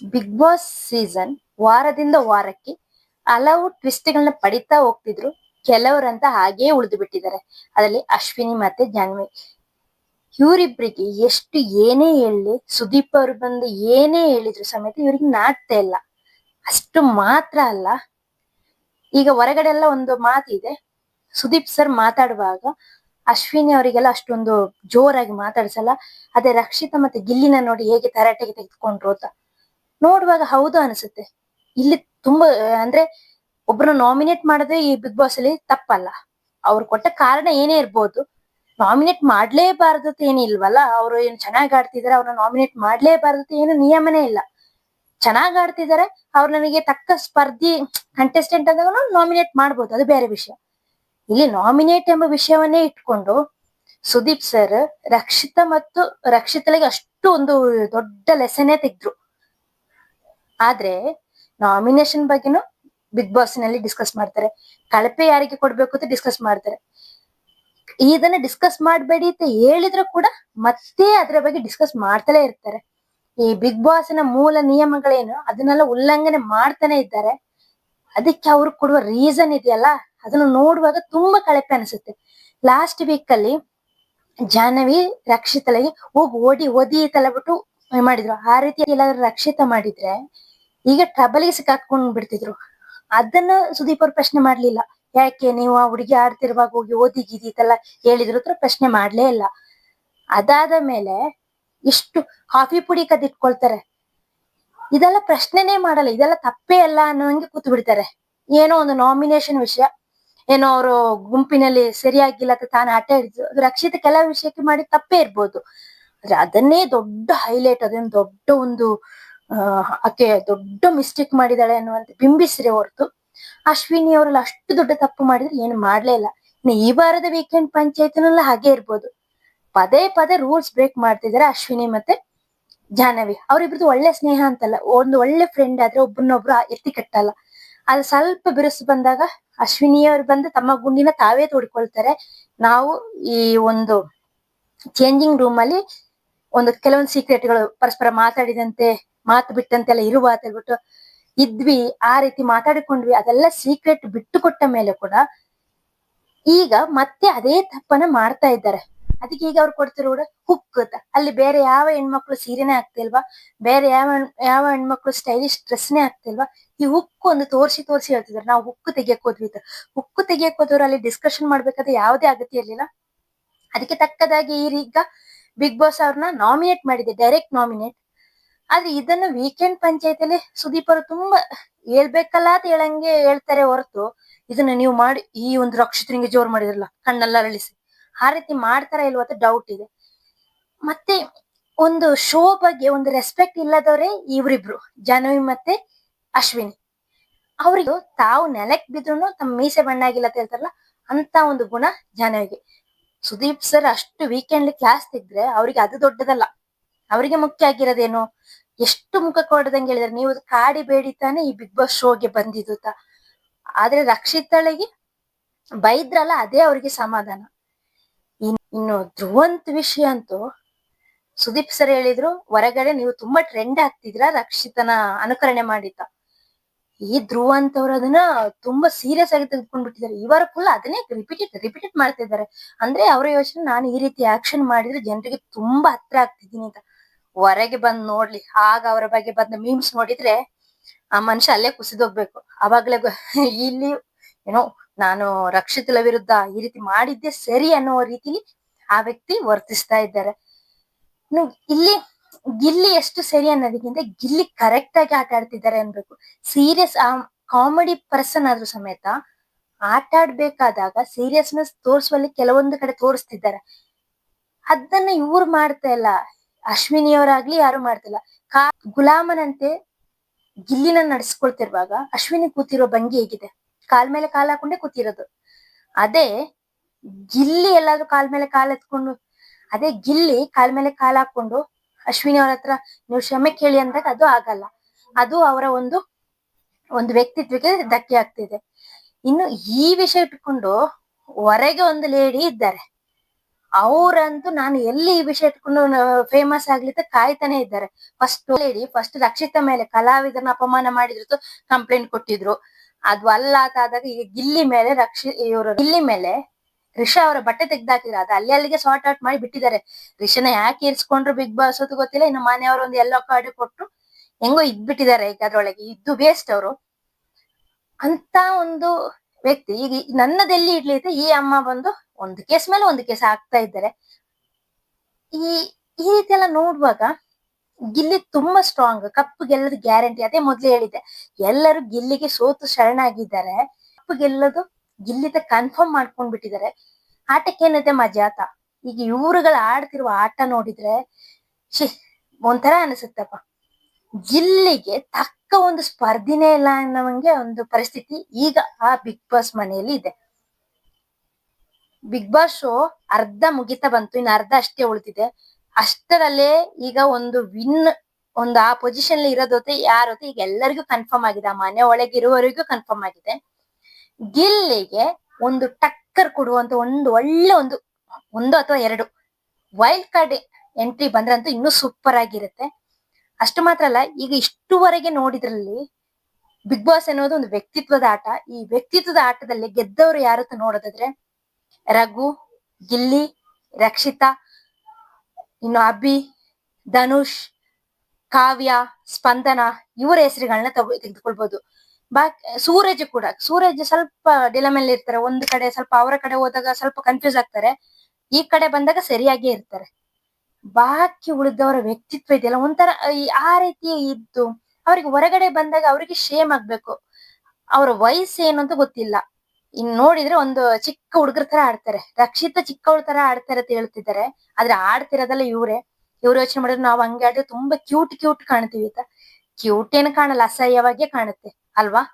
Big boss season ವಾರದಿಂದ ವಾರಕ್ಕೆ ಹಲವು ಟ್ವಿಸ್ಟ್ಗಳನ್ನ ಪಡಿತಾ ಹೋಗ್ತಿದ್ರು. ಕೆಲವರಂತ ಹಾಗೇ ಉಳಿದು ಬಿಟ್ಟಿದ್ದಾರೆ. ಅದರಲ್ಲಿ ಅಶ್ವಿನಿ ಮತ್ತೆ ಜಾನ್ವಿ. ಇವರಿಬ್ರಿಗೆ ಎಷ್ಟು ಏನೇ ಹೇಳಿ, ಸುದೀಪ್ ಅವ್ರು ಬಂದು ಏನೇ ಹೇಳಿದ್ರು ಸಮೇತ ಇವ್ರಿಗೆ ನಾಟ್ತಾ ಇಲ್ಲ. ಅಷ್ಟು ಮಾತ್ರ ಅಲ್ಲ. ಈಗ ಹೊರಗಡೆ ಎಲ್ಲ ಒಂದು ಮಾತಿದೆ ಸುದೀಪ್ ಸರ್ ಮಾತಾಡುವಾಗ ಅಶ್ವಿನಿ ಅವರಿಗೆಲ್ಲ ಅಷ್ಟೊಂದು ಜೋರಾಗಿ ಮಾತಾಡ್ಸಲ್ಲ. ಅದೇ ರಕ್ಷಿತಾ ಮತ್ತೆ ಗಿಲ್ಲಿನ ನೋಡಿ ಹೇಗೆ ತರಾಟೆಗೆ ತೆಗೆದುಕೊಂಡ್ರು ಅಂತ. ನೋಡುವಾಗ ಹೌದು ಅನಿಸುತ್ತೆ. ಇಲ್ಲಿ ತುಂಬಾ, ಅಂದ್ರೆ ಒಬ್ರನ್ನ ನಾಮಿನೇಟ್ ಮಾಡೋದೇ ಈ ಬಿಗ್ ಬಾಸ್ ಅಲ್ಲಿ ತಪ್ಪಲ್ಲ. ಅವ್ರು ಕೊಟ್ಟ ಕಾರಣ ಏನೇ ಇರ್ಬೋದು ನಾಮಿನೇಟ್ ಮಾಡ್ಲೇಬಾರದು ಏನಿಲ್ವಲ್ಲ ಅವ್ರು ಏನ್ ಚೆನ್ನಾಗ್ ಆಡ್ತಿದಾರೆ, ಅವ್ರನ್ನ ನಾಮಿನೇಟ್ ಮಾಡ್ಲೇಬಾರದು ಏನು ನಿಯಮನೇ ಇಲ್ಲ. ಚೆನ್ನಾಗ್ ಆಡ್ತಿದಾರೆ, ಅವ್ರು ನನಗೆ ತಕ್ಕ ಸ್ಪರ್ಧಿ ಕಂಟೆಸ್ಟೆಂಟ್ ಅಂದಾಗ ನಾಮಿನೇಟ್ ಮಾಡ್ಬೋದು, ಅದು ಬೇರೆ ವಿಷಯ. ಇಲ್ಲಿ ನಾಮಿನೇಟ್ ಎಂಬ ವಿಷಯವನ್ನೇ ಇಟ್ಕೊಂಡು ಸುದೀಪ್ ಸರ್ ರಕ್ಷಿತ ಮತ್ತು ರಕ್ಷಿತಳಿಗೆ ಅಷ್ಟು ಒಂದು ದೊಡ್ಡ ಲೆಸನೇ ತೆಗೆದ್ರು. ಆದ್ರೆ ನಾಮಿನೇಷನ್ ಬಗ್ಗೆನೂ ಬಿಗ್ ಬಾಸ್ನಲ್ಲಿ ಡಿಸ್ಕಸ್ ಮಾಡ್ತಾರೆ. ಕಳಪೆ ಯಾರಿಗೆ ಕೊಡ್ಬೇಕು ಅಂತ ಡಿಸ್ಕಸ್ ಮಾಡ್ತಾರೆ. ಇದನ್ನ ಡಿಸ್ಕಸ್ ಮಾಡಬೇಡಿ ಅಂತ ಹೇಳಿದ್ರು ಕೂಡ ಮತ್ತೆ ಅದರ ಬಗ್ಗೆ ಡಿಸ್ಕಸ್ ಮಾಡ್ತಲೇ ಇರ್ತಾರೆ. ಈ ಬಿಗ್ ಬಾಸ್ನ ಮೂಲ ನಿಯಮಗಳೇನು ಅದನ್ನೆಲ್ಲ ಉಲ್ಲಂಘನೆ ಮಾಡ್ತಾನೆ ಇದ್ದಾರೆ. ಅದಕ್ಕೆ ಅವ್ರು ಕೊಡುವ ರೀಸನ್ ಇದೆಯಲ್ಲ? ಅದನ್ನ ನೋಡುವಾಗ ತುಂಬಾ ಕಳಪೆ ಅನಿಸುತ್ತೆ. ಲಾಸ್ಟ್ ವೀಕ್ ಅಲ್ಲಿ ಜಾಹ್ನವಿ ರಕ್ಷಿತಳಿಗೆ ಹೋಗಿ ಓಡಿ ಓದಿ ತಲಬಿಟ್ಟು ಮಾಡಿದ್ರು. ಆ ರೀತಿ ಎಲ್ಲಾದ್ರೂ ರಕ್ಷಿತ ಮಾಡಿದ್ರೆ ಈಗ ಟ್ರಬಲ್ಗೆ ಸಿಕ್ಕಾಕೊಂಡ್ ಬಿಡ್ತಿದ್ರು. ಅದನ್ನ ಸುದೀಪ್ ಅವ್ರು ಪ್ರಶ್ನೆ ಮಾಡ್ಲಿಲ್ಲ. ಯಾಕೆ ನೀವು ಆ ಹುಡುಗಿ ಆಡ್ತಿರುವಾಗ ಹೋಗಿ ಓದಿ ಗೀದಿ ಇದೆಲ್ಲ ಹೇಳಿದ್ರು ಪ್ರಶ್ನೆ ಮಾಡ್ಲೇ ಇಲ್ಲ. ಅದಾದ ಮೇಲೆ ಇಷ್ಟು ಕಾಫಿ ಪುಡಿ ಕದಿಟ್ಕೊಳ್ತಾರೆ ಇದೆಲ್ಲ ಪ್ರಶ್ನೆನೇ ಮಾಡಲ್ಲ. ಇದೆಲ್ಲ ತಪ್ಪೇ ಅಲ್ಲ ಅನ್ನೋಂಗೆ ಕೂತ್ ಬಿಡ್ತಾರೆ. ಏನೋ ಒಂದು ನಾಮಿನೇಷನ್ ವಿಷಯ. ಏನೋ ಅವರು ಗುಂಪಿನಲ್ಲಿ ಸರಿಯಾಗಿಲ್ಲ ಅಂತ ತಾನು ಆಟ ಹಿಡಿದು ಅದು ರಕ್ಷಿತ ಕೆಲವು ವಿಷಯಕ್ಕೆ ಮಾಡಿ ತಪ್ಪೇ ಇರ್ಬೋದು. ಆದ್ರೆ ಅದನ್ನೇ ದೊಡ್ಡ ಹೈಲೈಟ್ ಅದನ್ನ ದೊಡ್ಡ ಒಂದು ಆಕೆ ದೊಡ್ಡ ಮಿಸ್ಟೇಕ್ ಮಾಡಿದಾಳೆ ಅನ್ನುವಂತ ಬಿಂಬಿಸ್ರೆ ಹೊರತು ಅಶ್ವಿನಿ ಅವರಲ್ಲಿ ಅಷ್ಟು ದೊಡ್ಡ ತಪ್ಪು ಮಾಡಿದ್ರೆ ಏನು ಮಾಡ್ಲೇ ಇಲ್ಲ. ಇನ್ನು ಈ ವಾರದ ವೀಕೆಂಡ್ ಪಂಚಾಯತ್ನಲ್ಲ ಹಾಗೆ ಇರ್ಬೋದು. ಪದೇ ಪದೇ ರೂಲ್ಸ್ ಬ್ರೇಕ್ ಮಾಡ್ತಿದಾರೆ ಅಶ್ವಿನಿ ಮತ್ತೆ ಜಾಹ್ನವಿ. ಅವರಿಬ್ರದ್ದು ಒಳ್ಳೆ ಸ್ನೇಹ ಅಂತಲ್ಲ, ಒಂದು ಒಳ್ಳೆ ಫ್ರೆಂಡ್ ಆದ್ರೆ ಒಬ್ಬರನ್ನೊಬ್ರು ಎತ್ತಿ ಕಟ್ಟಲ್ಲ. ಅದು ಸ್ವಲ್ಪ ಬಿರುಸು ಬಂದಾಗ ಅಶ್ವಿನಿಯವ್ರು ಬಂದು ತಮ್ಮ ಗುಂಡಿನ ತಾವೇ ತೋಡ್ಕೊಳ್ತಾರೆ. ನಾವು ಈ ಒಂದು ಚೇಂಜಿಂಗ್ ರೂಮ್ ಅಲ್ಲಿ ಒಂದು ಕೆಲವೊಂದು ಸೀಕ್ರೆಟ್ಗಳು ಪರಸ್ಪರ ಮಾತಾಡಿದಂತೆ, ಮಾತು ಬಿಟ್ಟಂತೆಲ್ಲ ಇರುವ ಅಂತ ಹೇಳ್ಬಿಟ್ಟು ಇದ್ವಿ, ಆ ರೀತಿ ಮಾತಾಡಿಕೊಂಡ್ವಿ. ಅದೆಲ್ಲ ಸೀಕ್ರೆಟ್ ಬಿಟ್ಟು ಕೊಟ್ಟ ಮೇಲೆ ಕೂಡ ಈಗ ಮತ್ತೆ ಅದೇ ತಪ್ಪನ್ನ ಮಾಡ್ತಾ ಇದ್ದಾರೆ. ಅದಕ್ಕೆ ಈಗ ಅವ್ರು ಕೊಡ್ತಿರೋ ಕೂಡ ಹುಕ್ ಅಂತ. ಅಲ್ಲಿ ಬೇರೆ ಯಾವ ಹೆಣ್ಮಕ್ಳು ಸೀರೆನೇ ಆಗ್ತಿಲ್ವಾ ಬೇರೆ ಯಾವ ಯಾವ ಹೆಣ್ಮಕ್ಳು ಸ್ಟೈಲಿಶ್ ಡ್ರೆಸ್ನೇ ಆಗ್ತಿಲ್ವಾ ಈ ಹುಕ್ ಒಂದು ತೋರಿಸಿ ತೋರಿಸಿ ಹೇಳ್ತಿದ್ರು ನಾವು ಹುಕ್ ತೆಗಿಯಕ್ ಹೋದ್ವಿ ಅಂತ. ಹುಕ್ಕು ತೆಗಿಯಕ್ ಹೋದವ್ರು ಅಲ್ಲಿ ಡಿಸ್ಕಷನ್ ಮಾಡ್ಬೇಕಾದ್ರೆ ಯಾವುದೇ ಅಗತ್ಯ ಇರ್ಲಿಲ್ಲ. ಅದಕ್ಕೆ ತಕ್ಕದಾಗಿ ಈಗ ಬಿಗ್ ಬಾಸ್ ಅವ್ರನ್ನ ನಾಮಿನೇಟ್ ಮಾಡಿದೆ ಡೈರೆಕ್ಟ್ ನಾಮಿನೇಟ್ ಆದ್ರೆ ಇದನ್ನ ವೀಕೆಂಡ್ ಪಂಚಾಯತಿಯಲ್ಲಿ ಸುದೀಪ್ ಅವರು ತುಂಬಾ ಹೇಳ್ಬೇಕಲ್ಲ ಅಂತ ಹೇಳಂಗೆ ಹೇಳ್ತಾರೆ ಹೊರತು, ಇದನ್ನ ನೀವು ಮಾಡಿ, ಈ ಒಂದು ರಕ್ಷಿತನಿಗೆ ಜೋರ್ ಮಾಡಿದ್ರಲ್ಲ, ಕಣ್ಣೆಲ್ಲ ಅರಳಿಸಿ. ಆ ರೀತಿ ಮಾಡ್ತಾರ ಇಲ್ವ ಅಂತ ಡೌಟ್ ಇದೆ. ಮತ್ತೆ ಒಂದು ಶೋ ಬಗ್ಗೆ ಒಂದು ರೆಸ್ಪೆಕ್ಟ್ ಇಲ್ಲದವರೇ ಇವರಿಬ್ರು, ಜಾನವಿ ಮತ್ತೆ ಅಶ್ವಿನಿ. ಅವರಿಗೂ ತಾವು ನೆಲಕ್ ಬಿದ್ರು ತಮ್ಮ ಮೀಸೆ ಬಣ್ಣ ಆಗಿಲ್ಲ ಅಂತ ಹೇಳ್ತಾರಲ್ಲ ಅಂತ ಒಂದು ಗುಣ ಜಾಹ್ನವಿಗೆ ಸುದೀಪ್ ಸರ್ ಅಷ್ಟು ವೀಕೆಂಡ್ ಕ್ಲಾಸ್ ತೆಗ್ದ್ರೆ ಅವ್ರಿಗೆ ಅದು ದೊಡ್ಡದಲ್ಲ. ಅವರಿಗೆ ಮುಖ್ಯ ಆಗಿರೋದೇನು? ಎಷ್ಟು ಮುಖ ಕೊಡದಂಗೆ ಹೇಳಿದ್ರೆ. ನೀವು ಕಾಡಿ ಬೇಡಿ ತಾನೇ ಈ ಬಿಗ್ ಬಾಸ್ ಶೋಗೆ ಬಂದಿದ್ದು ತ ಆದ್ರೆ ರಕ್ಷಿತಳಿಗೆ ಬೈದ್ರಲ್ಲ ಅದೇ ಅವ್ರಿಗೆ ಸಮಾಧಾನ. ಇನ್- ಇನ್ನು ಧ್ರುವಂತ್ ವಿಷಯ ಅಂತೂ ಸುದೀಪ್ ಸರ್ ಹೇಳಿದ್ರು, ಹೊರಗಡೆ ನೀವು ತುಂಬಾ ಟ್ರೆಂಡ್ ಆಗ್ತಿದ್ರ ರಕ್ಷಿತನ ಅನುಕರಣೆ ಮಾಡಿದ್ದ. ಈ ಧ್ರುವ ಅಂತವ್ರು ಅದನ್ನ ತುಂಬಾ ಸೀರಿಯಸ್ ಆಗಿ ತೆಗೆದುಕೊಂಡ್ಬಿಟ್ಟಿದ್ದಾರೆ. ಇವರು ಫುಲ್ ಅದನ್ನೇ ರಿಪೀಟೆಡ್ ರಿಪೀಟೆಡ್ ಮಾಡ್ತಾ ಇದ್ದಾರೆ. ಅಂದ್ರೆ ಅವರ ಯೋಚನೆ ನಾನು ಈ ರೀತಿ ಆಕ್ಷನ್ ಮಾಡಿದ್ರೆ ಜನರಿಗೆ ತುಂಬಾ ಹತ್ರ ಆಗ್ತಿದ್ದೀನಿ ಅಂತ. ಹೊರಗೆ ಬಂದ್ ನೋಡ್ಲಿ, ಆಗ ಅವರ ಬಗ್ಗೆ ಬಂದ ಮೀಮ್ಸ್ ನೋಡಿದ್ರೆ ಆ ಮನುಷ್ಯ ಅಲ್ಲೇ ಕುಸಿದೋಗ್ಬೇಕು ಅವಾಗ್ಲೇ ಇಲ್ಲಿ ಏನೋ ನಾನು ರಕ್ಷಿತಲ ವಿರುದ್ಧ ಈ ರೀತಿ ಮಾಡಿದ್ದೆ ಸರಿ ಅನ್ನೋ ರೀತಿಲಿ ಆ ವ್ಯಕ್ತಿ ವರ್ತಿಸ್ತಾ ಇದ್ದಾರೆ. ಇಲ್ಲಿ ಗಿಲ್ಲಿ ಎಷ್ಟು ಸರಿ ಅನ್ನೋದಕ್ಕಿಂತ ಗಿಲ್ಲಿ ಕರೆಕ್ಟ್ ಆಗಿ ಆಟ ಆಡ್ತಿದ್ದಾರೆ ಅನ್ಬೇಕು. ಸೀರಿಯಸ್ ಕಾಮಿಡಿ ಪರ್ಸನ್ ಆದ್ರೂ ಸಮೇತ ಆಟ ಆಡ್ಬೇಕಾದಾಗ ಸೀರಿಯಸ್ನೆಸ್ ತೋರಿಸುವಲ್ಲಿ ಕೆಲವೊಂದು ಕಡೆ ತೋರಿಸ್ತಿದ್ದಾರೆ. ಅದನ್ನ ಇವ್ರು ಮಾಡ್ತಾ ಇಲ್ಲ. ಅಶ್ವಿನಿಯವರಾಗ್ಲಿ ಯಾರು ಮಾಡ್ತಿಲ್ಲ ಕಾ ಗುಲಾಮನಂತೆ ಗಿಲ್ಲಿನ ನಡೆಸ್ಕೊಳ್ತಿರುವಾಗ ಅಶ್ವಿನಿ ಕೂತಿರೋ ಭಂಗಿ ಹೇಗಿದೆ? ಕಾಲ್ ಮೇಲೆ ಕಾಲ್ ಹಾಕೊಂಡೆ ಕೂತಿರೋದು. ಅದೇ ಗಿಲ್ಲಿ ಎಲ್ಲಾದ್ರೂ ಕಾಲ್ ಮೇಲೆ ಕಾಲ್ ಎತ್ಕೊಂಡು, ಅದೇ ಗಿಲ್ಲಿ ಕಾಲ್ ಮೇಲೆ ಕಾಲ್ ಹಾಕೊಂಡು ಅಶ್ವಿನಿ ಅವ್ರ ಹತ್ರ ನೀವು ಕ್ಷಮೆ ಕೇಳಿ ಅಂದಾಗ ಅದು ಆಗಲ್ಲ. ಅದು ಅವರ ಒಂದು ಒಂದು ವ್ಯಕ್ತಿತ್ವಕ್ಕೆ ಧಕ್ಕೆ ಆಗ್ತಿದೆ. ಇನ್ನು ಈ ವಿಷಯ ಇಟ್ಕೊಂಡು ಹೊರಗೆ ಒಂದು ಲೇಡಿ ಇದ್ದಾರೆ. ಅವರಂತೂ ನಾನು ಎಲ್ಲಿ ಈ ವಿಷಯ ಇಟ್ಕೊಂಡು ಫೇಮಸ್ ಆಗ್ಲಿಕ್ಕೆ ಕಾಯ್ತಾನೆ ಇದ್ದಾರೆ. ಫಸ್ಟ್ ಲೇಡಿ ಫಸ್ಟ್ ರಕ್ಷಿತ ಮೇಲೆ ಕಲಾವಿದರನ್ನ ಅಪಮಾನ ಮಾಡಿದ್ರು ಕಂಪ್ಲೇಂಟ್ ಕೊಟ್ಟಿದ್ರು. ಅದು ಅಲ್ಲ ಆದಾಗ ಈಗ ಗಿಲ್ಲಿ ಮೇಲೆ ರಕ್ಷಿ, ಇವರು ಗಿಲ್ಲಿ ಮೇಲೆ ರಿಷಾ ಅವರ ಬಟ್ಟೆ ತೆಗ್ದಾಕಿದ್ರೆ ಅದು ಅಲ್ಲಿ ಅಲ್ಲಿಗೆ ಸಾರ್ಟ್ ಔಟ್ ಮಾಡಿ ಬಿಟ್ಟಿದ್ದಾರೆ. ರಿಷನ ಯಾಕೆ ಇರ್ಸ್ಕೊಂಡ್ರು ಬಿಗ್ ಬಾಸ್ ಅದು ಗೊತ್ತಿಲ್ಲ, ಇನ್ನು ಮನೆಯವರು ಒಂದು ಎಲ್ಲೋ ಕಾರ್ಡ್ ಕೊಟ್ಟು ಹೆಂಗೋ ಇದ್ಬಿಟ್ಟಿದ್ದಾರೆ ಈಗ ಅದ್ರೊಳಗೆ. ಇದ್ದು ವೇಸ್ಟ್ ಅವರು. ಅಂತ ಒಂದು ವ್ಯಕ್ತಿ, ಈಗ ನನ್ನದೆಲ್ಲಿ ಅಂತ ಈ ಅಮ್ಮ ಬಂದು ಒಂದು ಕೇಸ್ ಮೇಲೆ ಒಂದು ಕೇಸ್ ಹಾಕ್ತಾ ಇದ್ದಾರೆ. ಈ ಈ ರೀತಿ ಎಲ್ಲ ನೋಡುವಾಗ ಗಿಲ್ಲಿ ತುಂಬಾ ಸ್ಟ್ರಾಂಗ್ ಕಪ್ಪು ಗೆಲ್ಲದ ಗ್ಯಾರಂಟಿ ಅದೇ ಮೊದ್ಲು ಹೇಳಿದ್ದೆ. ಎಲ್ಲರೂ ಗಿಲ್ಲಿಗೆ ಸೋತು ಶರಣಾಗಿದ್ದಾರೆ. ಕಪ್ ಗೆಲ್ಲೋದು ಗಿಲ್ಲಿದ ಕನ್ಫರ್ಮ್ ಮಾಡ್ಕೊಂಡ್ ಬಿಟ್ಟಿದ್ದಾರೆ. ಆಟಕ್ಕೆ ಮಜಾತ? ಈಗ ಇವರುಗಳು ಆಡ್ತಿರುವ ಆಟ ನೋಡಿದ್ರೆ ಶಿ ಒಂಥರ ಅನಿಸುತ್ತಪ್ಪ. ಗಿಲ್ಲಿಗೆ ತಕ್ಕ ಒಂದು ಸ್ಪರ್ಧಿನೇ ಇಲ್ಲ ಅನ್ನೋಂಗೆ ಒಂದು ಪರಿಸ್ಥಿತಿ ಈಗ ಆ ಬಿಗ್ ಬಾಸ್ ಮನೆಯಲ್ಲಿ ಇದೆ. ಬಿಗ್ ಬಾಸ್ ಶೋ ಅರ್ಧ ಮುಗಿತ ಬಂತು, ಇನ್ನು ಅರ್ಧ ಅಷ್ಟೇ ಉಳಿದಿದೆ. ಅಷ್ಟರಲ್ಲೇ ಈಗ ಒಂದು ವಿನ್ ಒಂದು ಆ ಪೊಸಿಷನ್ ಇರೋದೊತ್ತೆ ಯಾರೊತ್ತೆ ಈಗ ಎಲ್ಲರಿಗೂ ಕನ್ಫರ್ಮ್ ಆಗಿದೆ. ಆ ಮನೆ ಒಳಗೆ ಇರುವವರಿಗೂ ಕನ್ಫರ್ಮ್ ಆಗಿದೆ. ಗಿಲ್ಲಿಗೆ ಒಂದು ಟಕ್ಕರ್ ಕೊಡುವಂತ ಒಂದು ಒಳ್ಳೆ ಒಂದು ಒಂದು ಅಥವಾ ಎರಡು ವೈಲ್ಡ್ ಕಾರ್ಡ್ ಎಂಟ್ರಿ ಬಂದ್ರೆ ಅಂತೂ ಇನ್ನೂ ಸೂಪರ್ ಆಗಿರುತ್ತೆ. ಅಷ್ಟು ಮಾತ್ರ ಅಲ್ಲ, ಈಗ ಇಷ್ಟುವರೆಗೆ ನೋಡಿದ್ರಲ್ಲಿ ಬಿಗ್ ಬಾಸ್ ಅನ್ನೋದು ಒಂದು ವ್ಯಕ್ತಿತ್ವದ ಆಟ. ಈ ವ್ಯಕ್ತಿತ್ವದ ಆಟದಲ್ಲಿ ಗೆದ್ದವರು ಯಾರು ನೋಡೋದಾದ್ರೆ ರಘು, ಗಿಲ್ಲಿ, ರಕ್ಷಿತಾ, ಇನ್ನು ಅಭಿ, ಧನುಷ್, ಕಾವ್ಯ, ಸ್ಪಂದನ, ಇವರ ಹೆಸರುಗಳನ್ನ ತಗೊ ತೆಗೆದುಕೊಳ್ಬಹುದು ಬಾ ಸೂರಜ್ ಕೂಡ, ಸೂರಜ್ ಸ್ವಲ್ಪ ಡಿಲಮೆಲ್ ಇರ್ತಾರೆ. ಒಂದು ಕಡೆ ಸ್ವಲ್ಪ ಅವರ ಕಡೆ ಹೋದಾಗ ಸ್ವಲ್ಪ ಕನ್ಫ್ಯೂಸ್ ಆಗ್ತಾರೆ. ಈ ಕಡೆ ಬಂದಾಗ ಸರಿಯಾಗಿ ಇರ್ತಾರೆ. ಬಾಕಿ ಉಳಿದವರ ವ್ಯಕ್ತಿತ್ವ ಇದೆಯಲ್ಲ, ಒಂಥರ ಆ ರೀತಿ ಇದ್ದು ಅವ್ರಿಗೆ ಹೊರಗಡೆ ಬಂದಾಗ ಅವರಿಗೆ ಶೇಮ್ ಆಗ್ಬೇಕು. ಅವ್ರ ವಯಸ್ಸು ಏನು ಅಂತ ಗೊತ್ತಿಲ್ಲ. ಇನ್ ನೋಡಿದ್ರೆ ಒಂದು ಚಿಕ್ಕ ಹುಡುಗರ ತರ ಆಡ್ತಾರೆ. ರಕ್ಷಿತ ಚಿಕ್ಕವಳ ತರ ಆಡ್ತಾರೆ ಅಂತ ಹೇಳ್ತಿದ್ದಾರೆ. ಆದ್ರೆ ಆಡ್ತಿರೋದಲ್ಲ ಇವ್ರೆ. ಇವ್ರು ಯೋಚನೆ ಮಾಡಿದ್ರೆ ನಾವು ಹಂಗೆ ಆಡಿದ್ರೆ ತುಂಬಾ ಕ್ಯೂಟ್ ಕ್ಯೂಟ್ ಕಾಣ್ತೀವಿ ಅಂತ. ಕ್ಯೂಟ್ ಏನು ಕಾಣಲ್ಲ, ಅಸಹ್ಯವಾಗೇ ಕಾಣುತ್ತೆ. Alba.